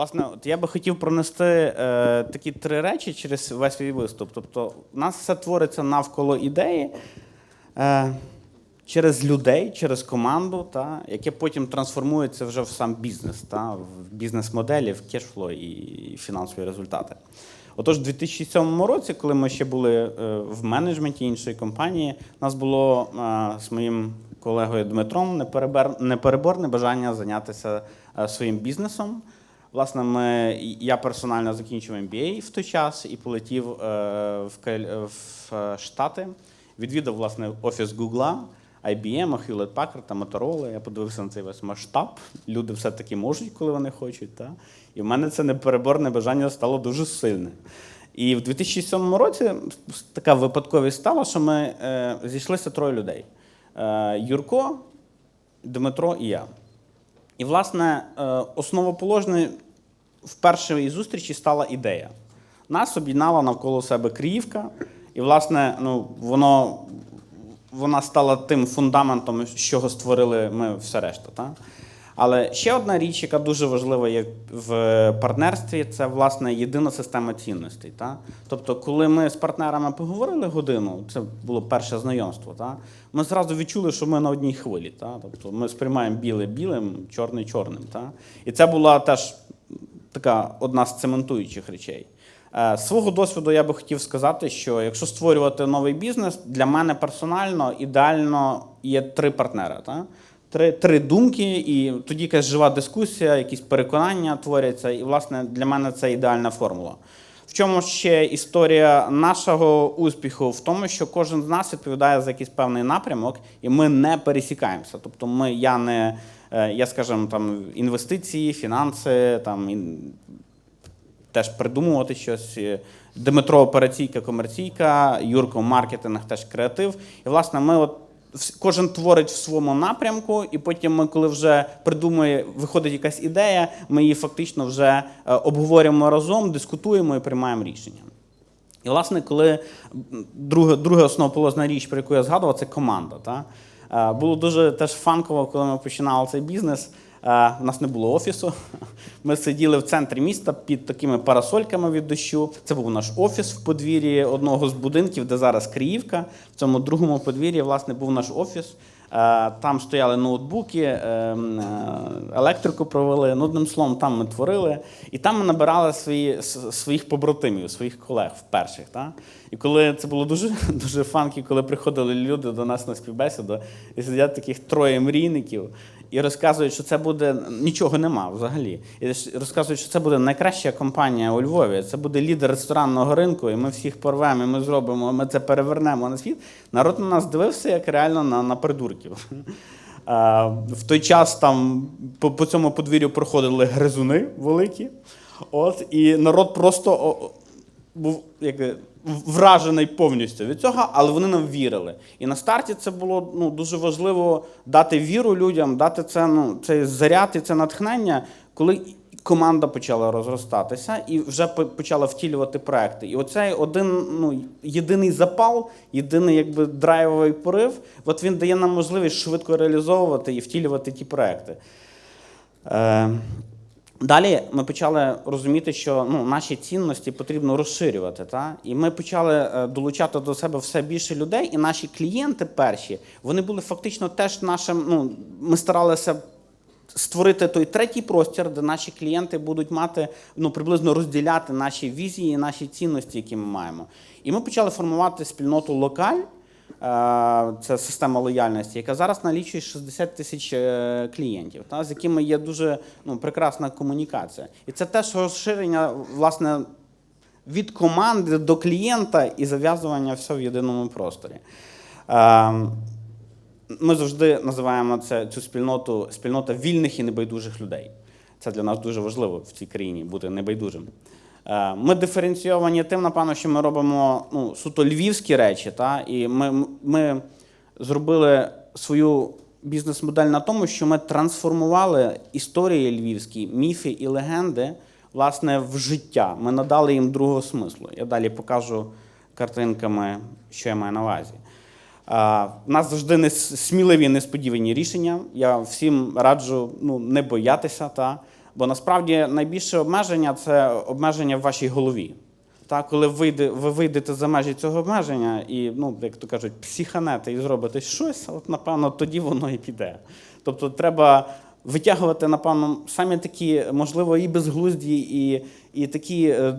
Власне, от я би хотів пронести е, такі три речі через весь свій виступ. Тобто, у нас все твориться навколо ідеї, е, через людей, через команду, та, яке потім трансформується вже в сам бізнес, та, в бізнес-моделі, в кешфло і фінансові результати. Отож, у 2007 році, коли ми ще були е, в менеджменті іншої компанії, нас було е, з моїм колегою Дмитром непереборне бажання зайнятися е, своїм бізнесом. Власне, ми, я персонально закінчив MBA в той час і полетів е, в, в е, Штати, відвідав власне офіс Гугла, IBM, Hewlett Packard та Motorola. Я подивився на цей весь масштаб. Люди все-таки можуть, коли вони хочуть. Та? І в мене це непереборне бажання стало дуже сильне. І в 2007 році така випадковість стала, що ми е, зійшлися троє людей: Юрко, Дмитро і я. І, власне, е, основоположною в першій зустрічі стала ідея. Нас об'єднала навколо себе Криївка, і, власне, ну, воно, вона стала тим фундаментом, з чого створили ми все решта. Та? Але ще одна річ, яка дуже важлива є в партнерстві, це власне єдина система цінностей. Та? Тобто, коли ми з партнерами поговорили годину, це було перше знайомство, та? ми зразу відчули, що ми на одній хвилі. Та? Тобто ми сприймаємо біле білим, чорний чорним. Та? І це була теж така одна з цементуючих речей. Е, З свого досвіду я би хотів сказати, що якщо створювати новий бізнес, для мене персонально ідеально є три партнери. Та? Три, три думки, і тоді якась жива дискусія, якісь переконання творяться. І, власне, для мене це ідеальна формула. В чому ще історія нашого успіху? В тому, що кожен з нас відповідає за якийсь певний напрямок, і ми не пересікаємося. Тобто, ми, я не, е, я, скажімо, там інвестиції, фінанси, там ін- теж придумувати щось. Дмитро операційка, комерційка, Юрко маркетинг, теж креатив. І власне ми от кожен творить в своєму напрямку, і потім ми, коли вже придумує, виходить якась ідея, ми її фактично вже е, обговорюємо разом, дискутуємо і приймаємо рішення. І, власне, коли друге, друга, основоположна річ, про яку я згадував, це команда. Та? Е, Було дуже теж фанково, коли ми починали цей бізнес. Е, У нас не було офісу. Ми сиділи в центрі міста під такими парасольками від дощу. Це був наш офіс в подвір'ї одного з будинків, де зараз Криївка. В цьому другому подвір'ї, власне, був наш офіс. Е, Там стояли ноутбуки, е, м, е, електрику провели. Ну, одним словом, там ми творили. І там ми набирали свої, своїх побратимів, своїх колег вперше. Та? І коли це було дуже, дуже фанкі, коли приходили люди до нас на співбесіду, і сидять таких троє мрійників. І розказують, що це буде нічого нема взагалі. І розказують, що це буде найкраща компанія у Львові. Це буде лідер ресторанного ринку, і ми всіх порвемо, і ми зробимо, ми це перевернемо на світ. Народ на нас дивився як реально на, на придурків. В той час там по, по цьому подвір'ю проходили гризуни великі. От, і народ просто був як, вражений повністю від цього, але вони нам вірили. І на старті це було ну, дуже важливо дати віру людям, дати це, ну, цей заряд і це натхнення, коли команда почала розростатися і вже почала втілювати проекти. І оцей один ну, єдиний запал, єдиний якби драйвовий порив, от він дає нам можливість швидко реалізовувати і втілювати ті проекти. Е, Далі ми почали розуміти, що ну, наші цінності потрібно розширювати. Та? І ми почали е, долучати до себе все більше людей, і наші клієнти перші, вони були фактично теж нашим. Ну, ми старалися створити той третій простір, де наші клієнти будуть мати ну, приблизно розділяти наші візії, наші цінності, які ми маємо. І ми почали формувати спільноту локаль. Е, Це система лояльності, яка зараз налічує 60 тисяч е, клієнтів, та, з якими є дуже ну, прекрасна комунікація. І це теж розширення власне, від команди до клієнта і зав'язування все в єдиному просторі. Е, Ми завжди називаємо це, цю спільноту спільнота вільних і небайдужих людей. Це для нас дуже важливо в цій країні бути небайдужим. Е, Ми диференційовані тим, напевно, що ми робимо ну, суто львівські речі, та? і ми, ми зробили свою бізнес-модель на тому, що ми трансформували історії львівські, міфи і легенди власне, в життя. Ми надали їм другого смислу. Я далі покажу картинками, що я маю на увазі. У нас завжди не сміливі несподівані рішення. Я всім раджу ну, не боятися, та? Бо насправді найбільше обмеження це обмеження в вашій голові. Та, коли вийде, ви вийдете за межі цього обмеження і, ну, як то кажуть, психанете і зробите щось, от, напевно, тоді воно і піде. Тобто треба витягувати, напевно, самі такі, можливо, і безглузді, і, і такі е,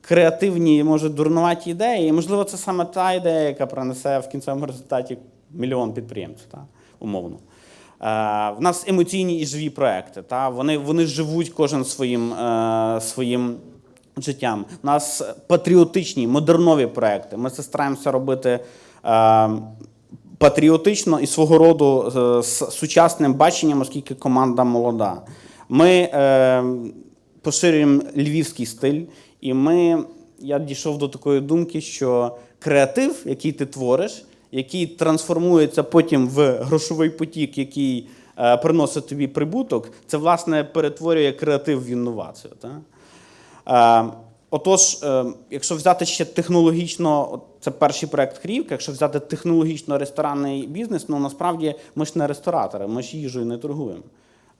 креативні, може, дурнуваті ідеї. І, можливо, це саме та ідея, яка принесе в кінцевому результаті мільйон підприємців, та, умовно. Е, В нас емоційні і живі проекти. Та? Вони, вони живуть кожен своїм, е, своїм життям. У нас патріотичні, модернові проекти. Ми це стараємося робити е, патріотично і свого роду з сучасним баченням, оскільки команда молода. Ми е, поширюємо львівський стиль, і ми, я дійшов до такої думки, що креатив, який ти твориш, який трансформується потім в грошовий потік, який е, приносить тобі прибуток, це власне перетворює креатив в інновацію. Так? Е, Отож, е, якщо взяти ще технологічно, це перший проект Криївка, якщо взяти технологічно ресторанний бізнес, ну насправді ми ж не ресторатори, ми ж їжею не торгуємо.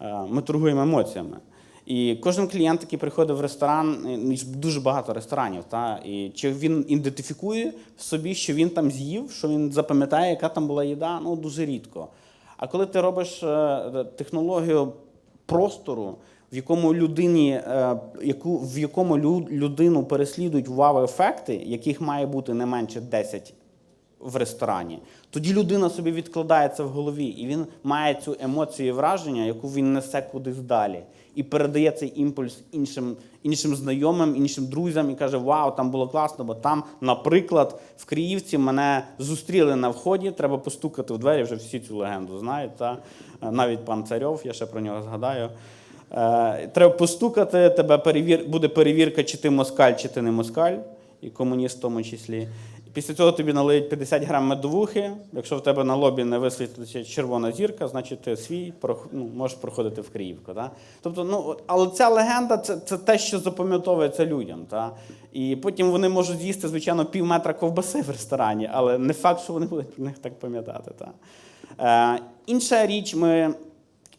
Е, Ми торгуємо емоціями. І кожен клієнт, який приходить в ресторан, е, ну, дуже багато ресторанів, та, і чи він ідентифікує в собі, що він там з'їв, що він запам'ятає, яка там була їда, ну дуже рідко. А коли ти робиш е, технологію простору, в якому людині, е, в якому лю- людину переслідують вау-ефекти, яких має бути не менше 10 в ресторані, тоді людина собі відкладає це в голові, і він має цю емоцію і враження, яку він несе кудись далі, і передає цей імпульс іншим, іншим знайомим, іншим друзям, і каже: Вау, там було класно, бо там, наприклад, в Криївці мене зустріли на вході. Треба постукати в двері. Вже всі цю легенду знають. Та? Е, Навіть пан Царьов, я ще про нього згадаю. Е, Треба постукати, тебе перевір... буде перевірка, чи ти москаль, чи ти не москаль, і комуніст в тому числі. Після цього тобі налиють 50 грам медовухи. Якщо в тебе на лобі не висвітлиться червона зірка, значить ти свій ну, можеш проходити в Криївку. Да? Тобто, ну, але ця легенда це, це те, що запам'ятовується людям. Та? І потім вони можуть з'їсти, звичайно, пів метра ковбаси в ресторані, але не факт, що вони будуть про них так пам'ятати. Та? Е, інша річ, ми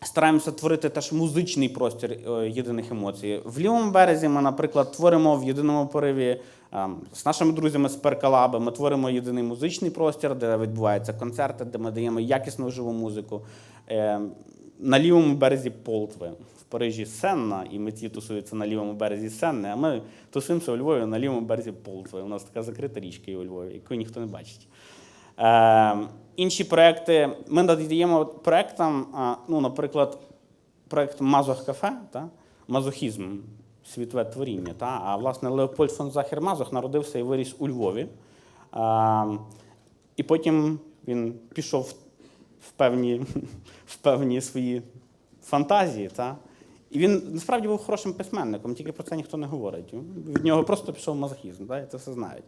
стараємося творити теж музичний простір е, єдиних емоцій. В лівому березі ми, наприклад, творимо в єдиному пориві е, з нашими друзями з Перкалаби. Ми творимо єдиний музичний простір, де відбуваються концерти, де ми даємо якісну живу музику. Е, На лівому березі Полтви. В Парижі Сенна, і митці тусуються на лівому березі Сенни, а ми тусуємося у Львові на лівому березі Полтви. У нас така закрита річка є у Львові, яку ніхто не бачить. Інші проекти. Ми надаємо проектам, ну, наприклад, проект Мазох кафе, та? мазохізм, світове творіння. Та? А власне Леопольд фон Захер Мазох народився і виріс у Львові. А, і потім він пішов в певні, в певні свої фантазії. Та? І він насправді був хорошим письменником, тільки про це ніхто не говорить. Від нього просто пішов мазохізм, та? і це все знають.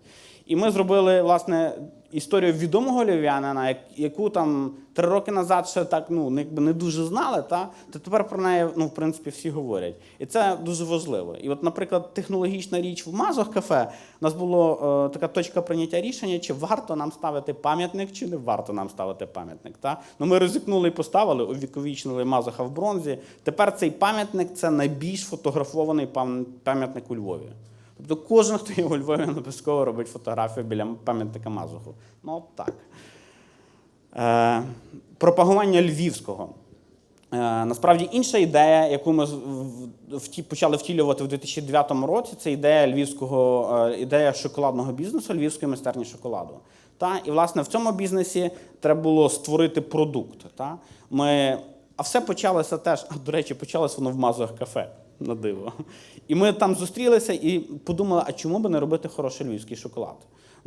І ми зробили, власне, історію відомого львів'янина, яку там три роки назад ще так ну, якби не дуже знали, та? то тепер про неї ну, в принципі, всі говорять. І це дуже важливо. І от, наприклад, технологічна річ в Мазох кафе, у нас була е, така точка прийняття рішення, чи варто нам ставити пам'ятник, чи не варто нам ставити пам'ятник. Та? Ну, ми ризикнули і поставили, увіковічнили Мазоха в бронзі. Тепер цей пам'ятник це найбільш фотографований пам'ятник у Львові. Тобто кожен, хто є у Львові, обов'язково робить фотографію біля пам'ятника Мазуху. Ну, так. Е, пропагування львівського. Е, насправді інша ідея, яку ми вті- почали втілювати в 2009 році, це ідея львівського, е, ідея шоколадного бізнесу, львівської майстерні шоколаду. Та? І, власне, в цьому бізнесі треба було створити продукт. Та? Ми, а все почалося теж, а, до речі, почалося воно в мазових кафе. На диво. І ми там зустрілися і подумали, а чому би не робити хороший львівський шоколад?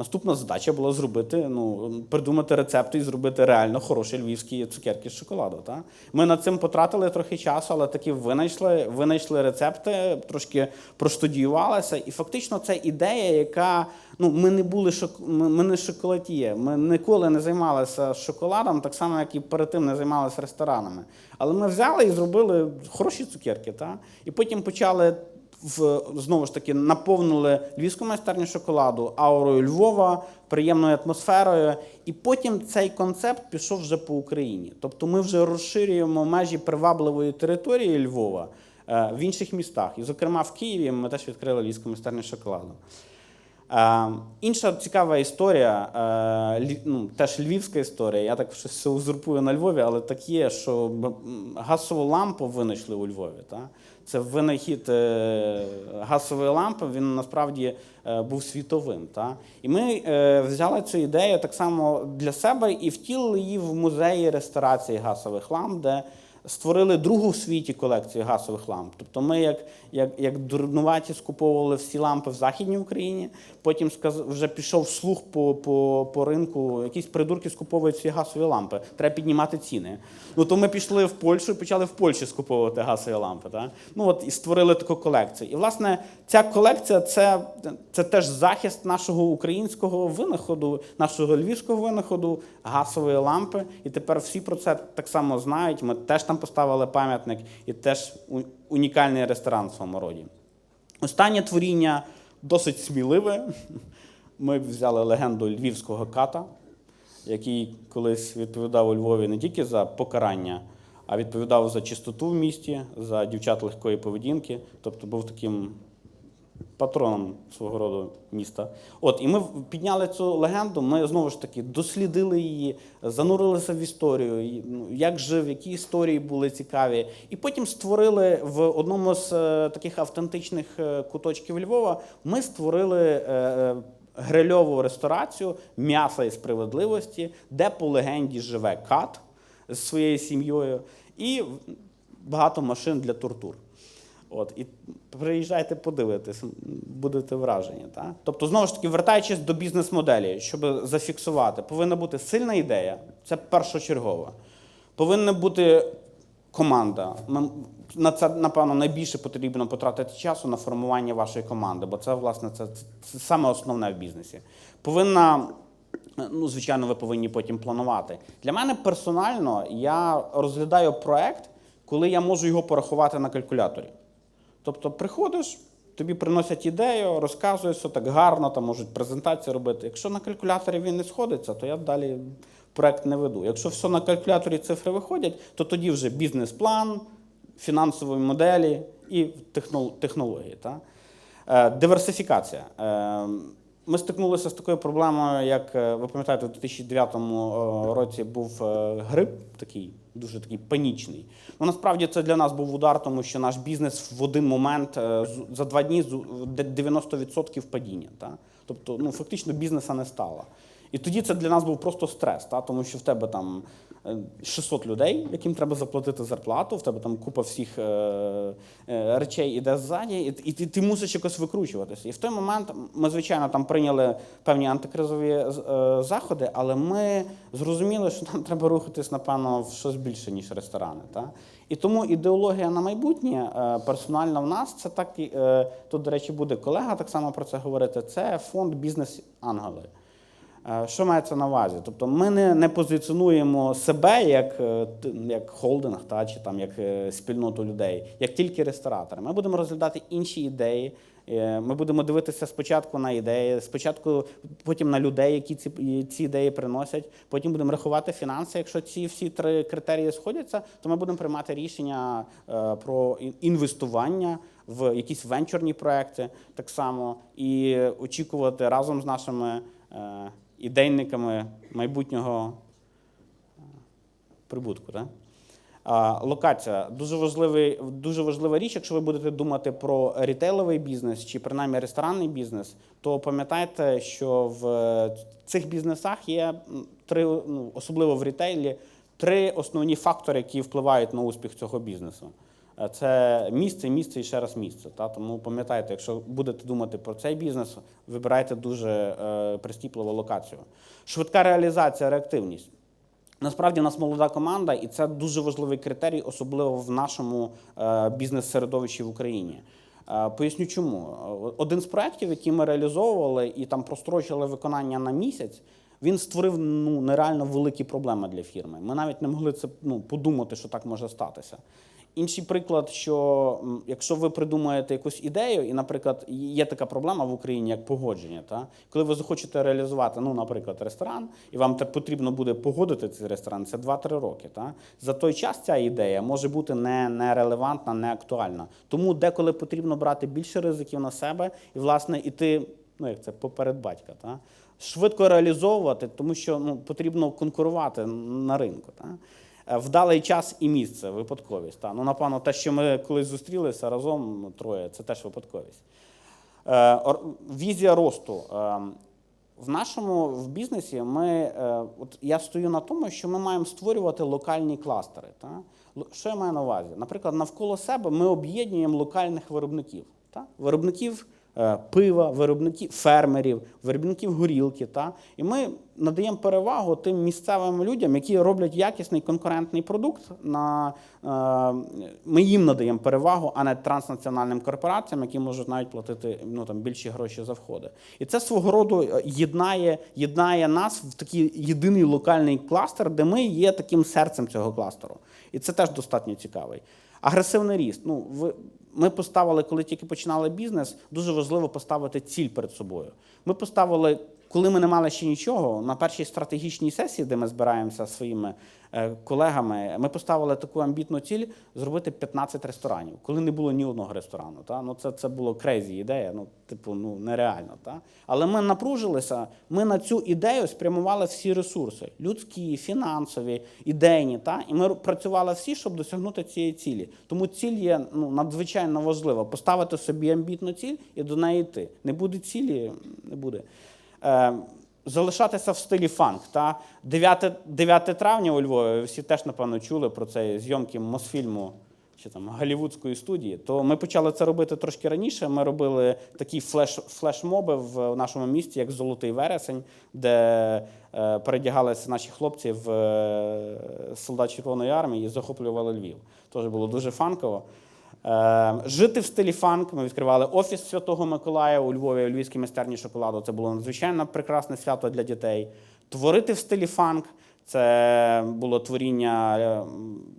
Наступна задача була зробити, ну, придумати рецепти і зробити реально хороші львівські цукерки з шоколаду. Та? Ми над цим потратили трохи часу, але таки винайшли, винайшли рецепти, трошки простудіювалися. І фактично це ідея, яка ну, ми не були шок... ми, не шоколад'є, ми ніколи не займалися шоколадом, так само, як і перед тим не займалися ресторанами. Але ми взяли і зробили хороші цукерки. Та? І потім почали в, знову ж таки наповнили львівську майстерню шоколаду аурою Львова, приємною атмосферою. І потім цей концепт пішов вже по Україні. Тобто ми вже розширюємо межі привабливої території Львова е, в інших містах. І, зокрема, в Києві ми теж відкрили львівську майстерню шоколаду. Е, інша цікава історія, е, ну, теж львівська історія. Я так щось узурпую на Львові, але так є, що газову лампу винайшли у Львові. Та? Це винахід е, газової лампи, він насправді був світовим. Та? І ми взяли цю ідею так само для себе і втілили її в музеї реставрації газових ламп, де створили другу в світі колекцію газових ламп. Тобто ми, як, як, як дурнуваті, скуповували всі лампи в Західній Україні, потім вже пішов слух по, по, по ринку, якісь придурки скуповують всі газові лампи. Треба піднімати ціни. Ну то ми пішли в Польщу і почали в Польщі скуповувати газові лампи. Так? Ну от і створили таку колекцію. І власне ця колекція це, це теж захист нашого українського винаходу, нашого львівського винаходу, газової лампи. І тепер всі про це так само знають. Ми теж там поставили пам'ятник і теж унікальний ресторан в своєму роді. Останнє творіння досить сміливе. Ми взяли легенду львівського ката, який колись відповідав у Львові не тільки за покарання, а відповідав за чистоту в місті, за дівчат легкої поведінки. Тобто був таким патроном свого роду міста. От, і ми підняли цю легенду. Ми знову ж таки дослідили її, занурилися в історію, ну, як жив, які історії були цікаві. І потім створили в одному з е, таких автентичних е, куточків Львова. Ми створили. е, Грильову ресторацію м'яса і справедливості, де по легенді живе кат з своєю сім'єю, і багато машин для тортур. От, і приїжджайте подивитись, будете вражені. Так? Тобто, знову ж таки, вертаючись до бізнес-моделі, щоб зафіксувати, повинна бути сильна ідея, це першочергово. Повинна бути команда. На це, напевно, найбільше потрібно потратити часу на формування вашої команди, бо це, власне, це, це саме основне в бізнесі. Повинна Ну, звичайно, ви повинні потім планувати. Для мене персонально я розглядаю проект, коли я можу його порахувати на калькуляторі. Тобто приходиш, тобі приносять ідею, розказують, все так гарно, там можуть презентацію робити. Якщо на калькуляторі він не сходиться, то я далі проект не веду. Якщо все на калькуляторі цифри виходять, то тоді вже бізнес-план, фінансові моделі і технол- технології. Та? Е, Диверсифікація. Е, Ми стикнулися з такою проблемою, як е, ви пам'ятаєте, у 2009 році був е, грип такий, дуже такий панічний. Ну насправді це для нас був удар, тому що наш бізнес в один момент е, за два дні 90% падіння. Та? Тобто, ну фактично бізнеса не стало. І тоді це для нас був просто стрес, та? тому що в тебе там е, 600 людей, яким треба заплатити зарплату, в тебе там купа всіх е, е, речей іде ззаді, і, ти, ти мусиш якось викручуватися. І в той момент ми, звичайно, там прийняли певні антикризові е, заходи, але ми зрозуміли, що нам треба рухатись, напевно, в щось більше, ніж ресторани. Та? І тому ідеологія на майбутнє персонально в нас це так тут, до речі, буде колега так само про це говорити. Це фонд бізнес-ангели. Е, Що мається на увазі? Тобто ми не, не позиціонуємо себе як, е, як холдинг та, чи там, як е, спільноту людей, як тільки ресторатори. Ми будемо розглядати інші ідеї. Ми будемо дивитися спочатку на ідеї, спочатку потім на людей, які ці, ці ідеї приносять. Потім будемо рахувати фінанси. Якщо ці всі три критерії сходяться, то ми будемо приймати рішення про інвестування в якісь венчурні проекти так само і очікувати разом з нашими ідейниками майбутнього е, прибутку. Так? Локація дуже важливий, дуже важлива річ, якщо ви будете думати про рітейловий бізнес чи принаймні ресторанний бізнес, то пам'ятайте, що в цих бізнесах є три, ну, особливо в рітейлі, три основні фактори, які впливають на успіх цього бізнесу. Е, Це місце, місце і ще раз місце. Та? Тому пам'ятайте, якщо будете думати про цей бізнес, вибирайте дуже е, прискіпливу локацію. Швидка реалізація, реактивність. Насправді у нас молода команда, і це дуже важливий критерій, особливо в нашому е, бізнес-середовищі в Україні. Поясню чому. Один з проєктів, який ми реалізовували і там прострочили виконання на місяць, він створив ну, нереально великі проблеми для фірми. Ми навіть не могли це ну, подумати, що так може статися. Інший приклад, що якщо ви придумаєте якусь ідею, і, наприклад, є така проблема в Україні, як погодження. Та? Коли ви захочете реалізувати, ну, наприклад, ресторан, і вам так потрібно буде погодити цей ресторан, це 2-3 роки. Та? За той час ця ідея може бути не, не релевантна, не актуальна. Тому деколи потрібно брати більше ризиків на себе і, власне, іти, ну як це, поперед батька. Та? Швидко реалізовувати, тому що ну, потрібно конкурувати на ринку. Та? Е, Вдалий час і місце, випадковість. Ну, напевно, те, що ми колись зустрілися разом ну, троє, це теж випадковість. Е, Візія росту. Е, В нашому в бізнесі ми, от я стою на тому, що ми маємо створювати локальні кластери. Та? Що я маю на увазі? Наприклад, навколо себе ми об'єднуємо локальних виробників. Та? Виробників пива, виробників фермерів, виробників горілки. Та? І ми надаємо перевагу тим місцевим людям, які роблять якісний конкурентний продукт. На, е, ми їм надаємо перевагу, а не транснаціональним корпораціям, які можуть навіть платити ну, там, більші гроші за входи. І це свого роду е, єднає, єднає нас в такий єдиний локальний кластер, де ми є таким серцем цього кластеру. І це теж достатньо цікавий. Агресивний ріст. Ну, ви, ми поставили, коли тільки починали бізнес, дуже важливо поставити ціль перед собою. Ми поставили, коли ми не мали ще нічого, на першій стратегічній сесії, де ми збираємося зі своїми е, колегами, ми поставили таку амбітну ціль зробити 15 ресторанів, коли не було ні одного ресторану. Та? Ну, це, це було крейзі ідея, ну, типу, ну, нереально. Та? Але ми напружилися, ми на цю ідею спрямували всі ресурси: людські, фінансові, ідейні. Та? І ми працювали всі, щоб досягнути цієї цілі. Тому ціль є ну, надзвичайно важлива. Поставити собі амбітну ціль і до неї йти. Не буде цілі, не буде. Е, залишатися в стилі фанк. Та? 9, 9 травня у Львові, всі теж, напевно, чули про це зйомки Мосфільму чи там голівудської студії, то ми почали це робити трошки раніше. Ми робили такі флеш, флешмоби в нашому місті, як Золотий вересень, де е, передягалися наші хлопці в е, солдат Червоної армії і захоплювали Львів. Теж було дуже фанково. Е, Жити в стилі фанк. Ми відкривали офіс Святого Миколая у Львові, у Львівській майстерні шоколаду. Це було надзвичайно прекрасне свято для дітей. Творити в стилі фанк. Це було творіння е,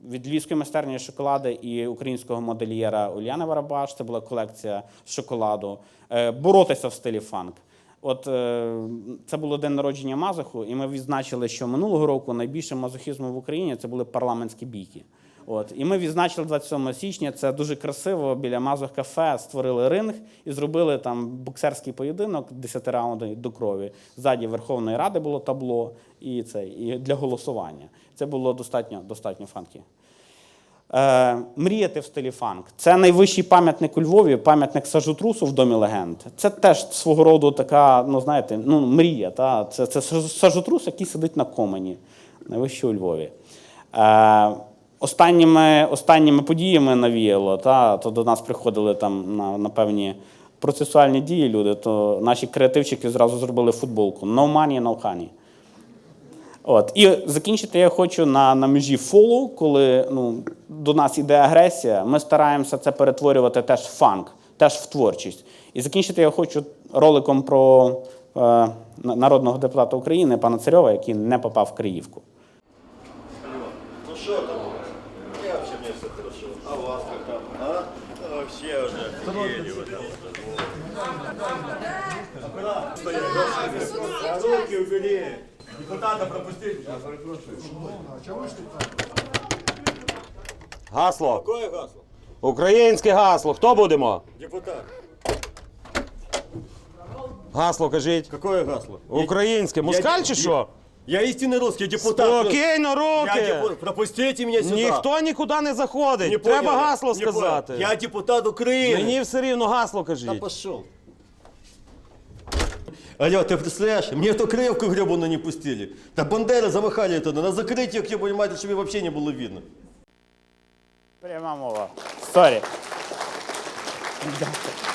від Львівської майстерні шоколади і українського модельєра Уляни Варабаш. Це була колекція шоколаду. Е, Боротися в стилі фанк. От це було день народження Мазоху, і ми відзначили, що минулого року найбільшим мазохізмом в Україні це були парламентські бійки. От і ми відзначили 27 січня. Це дуже красиво. Біля Мазох кафе створили ринг і зробили там боксерський поєдинок 10 раундів до крові. Ззаді Верховної Ради було табло і це і для голосування. Це було достатньо достатньо фанкі. Е, мріяти в стилі фанк. Це найвищий пам'ятник у Львові, пам'ятник Сажутрусу в домі легенд. Це теж свого роду така, ну знаєте, ну, мрія. Та? Це, це Сажутрус, який сидить на комені, найвищий у Львові. Е, останніми, останніми подіями навіяло, та? то до нас приходили там на, на певні процесуальні дії люди, то наші креативчики зразу зробили футболку No money, no honey. От. І закінчити я хочу на, на межі фолу, коли ну, до нас іде агресія, ми стараємося це перетворювати теж в фанк, теж в творчість. І закінчити я хочу роликом про е, народного депутата України пана Царьова, який не попав в Криївку. Ну что там у вас? Я вообще мне все хорошо. А у вас как там? А? А Вообще уже офигели вот это вот. А куда? Стоять, А руки. Депутата пропустить. Я перепрошую. Гасло. Какое гасло? Українське гасло. Хто будемо? Депутат. Гасло кажіть. Какое гасло? Українське. Москаль чи що? Я истинный русский депутат. Спокійно, Я руки. депу- Пропустите меня сюда. Ніхто нікуди не заходить. Не Треба понял. гасло Не понял. сказати. Я депутат Украины. Мені все рівно гасло кажіть. пошел. Алло, ты представляешь, мне эту крылевку гребаную не пустили. Да бандеры замахали туда, на закрытие, где, понимаете, чтобы вообще не было видно. Пряма мова. Сорі. Дякую.